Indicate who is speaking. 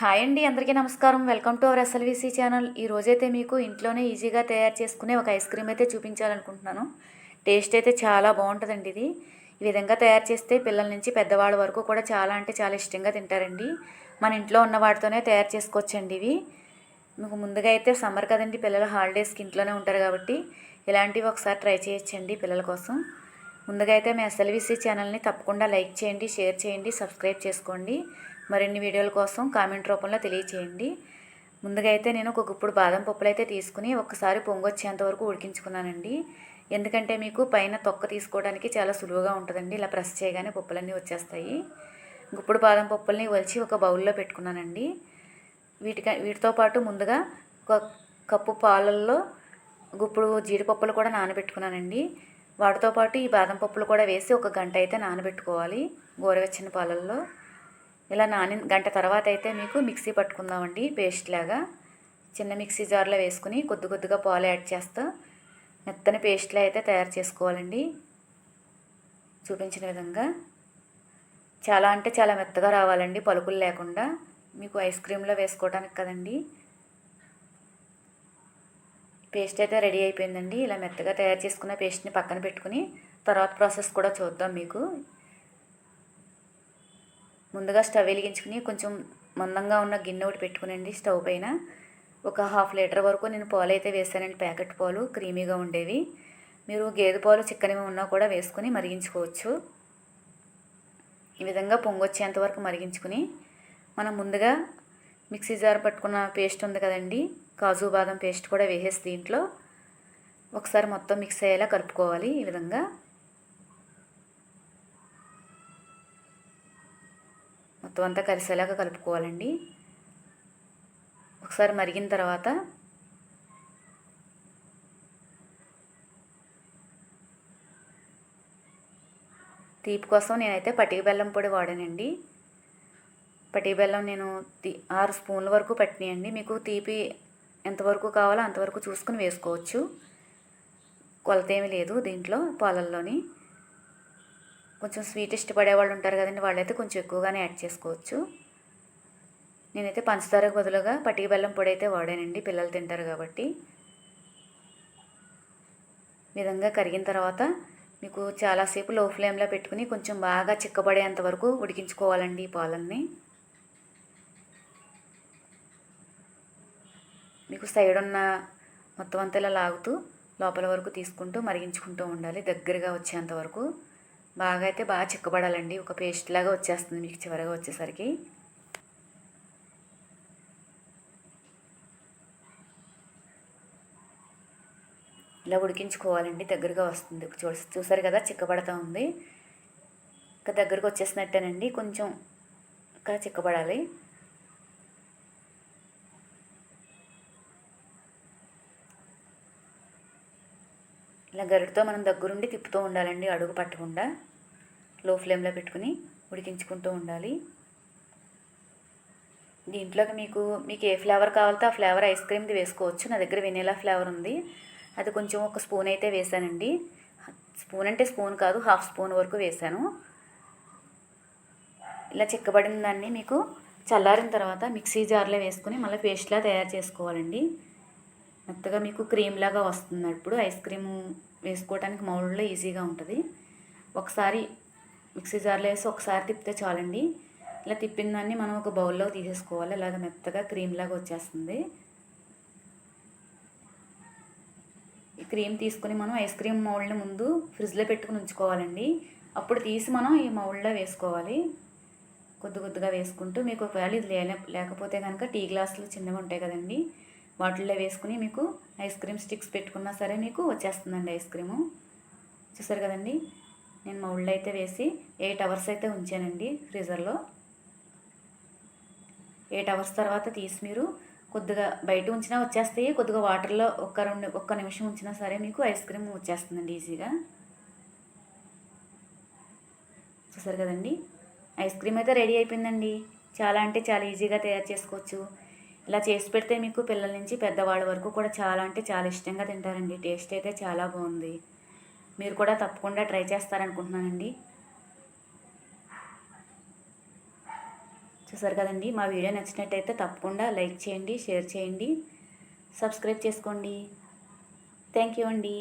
Speaker 1: Hi అండి అందరికీ నమస్కారం. Welcome to our SLVC channel. ఈ రోజైతే మీకు ఇంట్లోనే ఈజీగా తయారు చేసుకునే ఒక ఐస్ క్రీమ్ అయితే చూపించాలనుకుంటున్నాను. టేస్ట్ అయితే చాలా బాగుంటుందండి ఇది. ఈ విధంగా తయారు చేస్తే పిల్లల నుంచి పెద్దవాళ్ళ వరకు కూడా చాలా అంటే చాలా ఇష్టంగా తింటారండి. మన ఇంట్లో ఉన్న వాటితోనే తయారు చేసుకోవచ్చండి ఇవి. మీకు ముందుగా అయితే సమ్మర్ కదండి పిల్లలు హాలిడేస్కి ఇంట్లోనే ఉంటారు కాబట్టి ఇలాంటివి ఒకసారి ట్రై చేయొచ్చండి పిల్లల కోసం. ముందుగా అయితే మీ ఎస్ఎల్విసి ఛానల్ని తప్పకుండా లైక్ చేయండి షేర్ చేయండి సబ్స్క్రైబ్ చేసుకోండి. మరిన్ని వీడియోల కోసం కామెంట్ రూపంలో తెలియచేయండి. ముందుగా అయితే నేను ఒక గుప్పుడు బాదం పప్పులు అయితే తీసుకుని ఒకసారి పొంగొచ్చేంత వరకు ఉడికించుకున్నానండి. ఎందుకంటే మీకు పైన తొక్క తీసుకోవడానికి చాలా సులువుగా ఉంటుందండి. ఇలా ప్రెస్ చేయగానే పప్పులన్నీ వచ్చేస్తాయి. గుప్పుడు బాదం పప్పుల్ని వలిచి ఒక బౌల్లో పెట్టుకున్నానండి. వీటికి వీటితో పాటు ముందుగా ఒక కప్పు పాలల్లో గుప్పుడు జీడిపప్పులు కూడా నానబెట్టుకున్నానండి. వాటితో పాటు ఈ బాదం పప్పులు కూడా వేసి ఒక గంట అయితే నానబెట్టుకోవాలి గోరువెచ్చని పాలల్లో. ఇలా నాని గంట తర్వాత అయితే మీకు మిక్సీ పట్టుకుందామండి పేస్ట్ లాగా. చిన్న మిక్సీ జార్లో వేసుకుని కొద్ది కొద్దిగా పాలు యాడ్ చేస్తా. మెత్తని పేస్ట్లా అయితే తయారు చేసుకోవాలండి. చూపించిన విధంగా. చాలా అంటే చాలా మెత్తగా రావాలండి పలుకులు లేకుండా. మీకు ఐస్ క్రీమ్లో వేసుకోవడానికి కదండి. పేస్ట్ అయితే రెడీ అయిపోయిందండి. ఇలా మెత్తగా తయారు చేసుకున్న పేస్ట్ని పక్కన పెట్టుకుని తర్వాత ప్రాసెస్ కూడా చూద్దాం మీకు. ముందుగా స్టవ్ వెలిగించుకుని కొంచెం మందంగా ఉన్న గిన్నె ఒకటి పెట్టుకునండి స్టవ్ పైన. ఒక హాఫ్ లీటర్ వరకు నేను పాలు అయితే వేసానండి ప్యాకెట్ పాలు క్రీమీగా ఉండేవి. మీరు గేదె పాలు చిక్కనివి ఉన్నా కూడా వేసుకుని మరిగించుకోవచ్చు. ఈ విధంగా పొంగొచ్చేంత వరకు మరిగించుకుని మనం ముందుగా మిక్సీ జార్ పట్టుకున్న పేస్ట్ ఉంది కదండి కాజు బాదం పేస్ట్ కూడా వేసేసి దీంట్లో ఒకసారి మొత్తం మిక్స్ అయ్యేలా కలుపుకోవాలి ఈ విధంగా. మొత్తం అంతా కలిసేలాగా కలుపుకోవాలండి. ఒకసారి మరిగిన తర్వాత తీపి కోసం నేనైతే పటిక బెల్లం పొడి వాడానండి. పటిక బెల్లం నేను తీ ఆరు స్పూన్ల వరకు పట్టినాయండి. మీకు తీపి ఎంతవరకు కావాలో అంతవరకు చూసుకుని వేసుకోవచ్చు. కొలత ఏమీ లేదు దీంట్లో పాలల్లోని. కొంచెం స్వీట్ ఇష్టపడే వాళ్ళు ఉంటారు కదండి వాళ్ళైతే కొంచెం ఎక్కువగానే యాడ్ చేసుకోవచ్చు. నేనైతే పంచదారకు బదులుగా పటిక బెల్లం పొడి అయితే వాడానండి పిల్లలు తింటారు కాబట్టి. విధంగా కరిగిన తర్వాత మీకు చాలాసేపు లో ఫ్లేమ్లో పెట్టుకుని కొంచెం బాగా చిక్కబడేంత వరకు ఉడికించుకోవాలండి ఈ పాలల్ని. మీకు సైడ్ ఉన్న మొత్తం అంతా ఇలా లాగుతూ లోపల వరకు తీసుకుంటూ మరిగించుకుంటూ ఉండాలి దగ్గరగా వచ్చేంత వరకు. బాగా అయితే బాగా చిక్కబడాలండి. ఒక పేస్ట్ లాగా వచ్చేస్తుంది మీకు చివరిగా వచ్చేసరికి. ఇలా ఉడికించుకోవాలండి. దగ్గరగా వస్తుంది. చూ చూసారు కదా చిక్కబడతా ఉంది. ఇంకా దగ్గరకు వచ్చేసినట్టేనండి. కొంచెం ఇంకా చిక్కబడాలి. ఇలా గరిటతో మనం దగ్గరుండి తిప్పుతూ ఉండాలండి. అడుగు పట్టకుండా. లో ఫ్లేమ్లో పెట్టుకుని ఉడికించుకుంటూ ఉండాలి. దీంట్లోకి మీకు మీకు ఏ ఫ్లేవర్ కావాలితే ఆ ఫ్లేవర్ ఐస్ క్రీమ్ది వేసుకోవచ్చు. నా దగ్గర వెనీలా ఫ్లేవర్ ఉంది. అది కొంచెం ఒక స్పూన్ అయితే వేసానండి. స్పూన్ అంటే స్పూన్ కాదు హాఫ్ స్పూన్ వరకు వేసాను. ఇలా చిక్కబడిన దాన్ని మీకు చల్లారిన తర్వాత మిక్సీ జార్లో వేసుకుని మళ్ళీ పేస్ట్లా తయారు చేసుకోవాలండి. మెత్తగా మీకు క్రీమ్ లాగా వస్తుంది. అప్పుడు ఐస్ క్రీమ్ వేసుకోవడానికి మౌల్డ్లో ఈజీగా ఉంటుంది. ఒకసారి మిక్సీ జార్లో వేసి ఒకసారి తిప్పితే చాలండి. ఇలా తిప్పిన దాన్ని మనం ఒక బౌల్లో తీసేసుకోవాలి. ఇలాగ మెత్తగా క్రీమ్ లాగా వచ్చేస్తుంది. ఈ క్రీమ్ తీసుకుని మనం ఐస్ క్రీమ్ మౌల్డ్ని ముందు ఫ్రిడ్జ్లో పెట్టుకుని ఉంచుకోవాలండి. అప్పుడు తీసి మనం ఈ మౌల్డ్లో వేసుకోవాలి. కొద్ది కొద్దిగా వేసుకుంటూ మీకు ఒకవేళ ఇది లేకపోతే కనుక టీ గ్లాసులు చిన్నవి ఉంటాయి కదండి. వాటిల్లో వేసుకుని మీకు ఐస్ క్రీమ్ స్టిక్స్ పెట్టుకున్నా సరే మీకు వచ్చేస్తుందండి ఐస్ క్రీము. చూసారు కదండి? నేను మౌల్డ్ అయితే వేసి ఎయిట్ అవర్స్ అయితే ఉంచానండి ఫ్రీజర్లో. ఎయిట్ అవర్స్ తర్వాత తీసి మీరు కొద్దిగా బయట ఉంచినా వచ్చేస్తాయి కొద్దిగా వాటర్లో ఒక్క రెండు ఒక్క నిమిషం ఉంచినా సరే మీకు ఐస్ క్రీమ్ వచ్చేస్తుందండి ఈజీగా. చూసారు కదండి? ఐస్ క్రీమ్ అయితే రెడీ అయిపోయిందండి. చాలా అంటే చాలా ఈజీగా తయారు చేసుకోవచ్చు. ఇలా చేసి పెడితే మీకు పిల్లల నుంచి పెద్దవాళ్ళ వరకు కూడా చాలా అంటే చాలా ఇష్టంగా తింటారండి. టేస్ట్ అయితే చాలా బాగుంది. మీరు కూడా తప్పకుండా ట్రై చేస్తారనుకుంటున్నానండి. చూసారు కదండి మా వీడియో నచ్చినట్టయితే తప్పకుండా లైక్ చేయండి షేర్ చేయండి సబ్స్క్రైబ్ చేసుకోండి. థ్యాంక్ యూ అండి.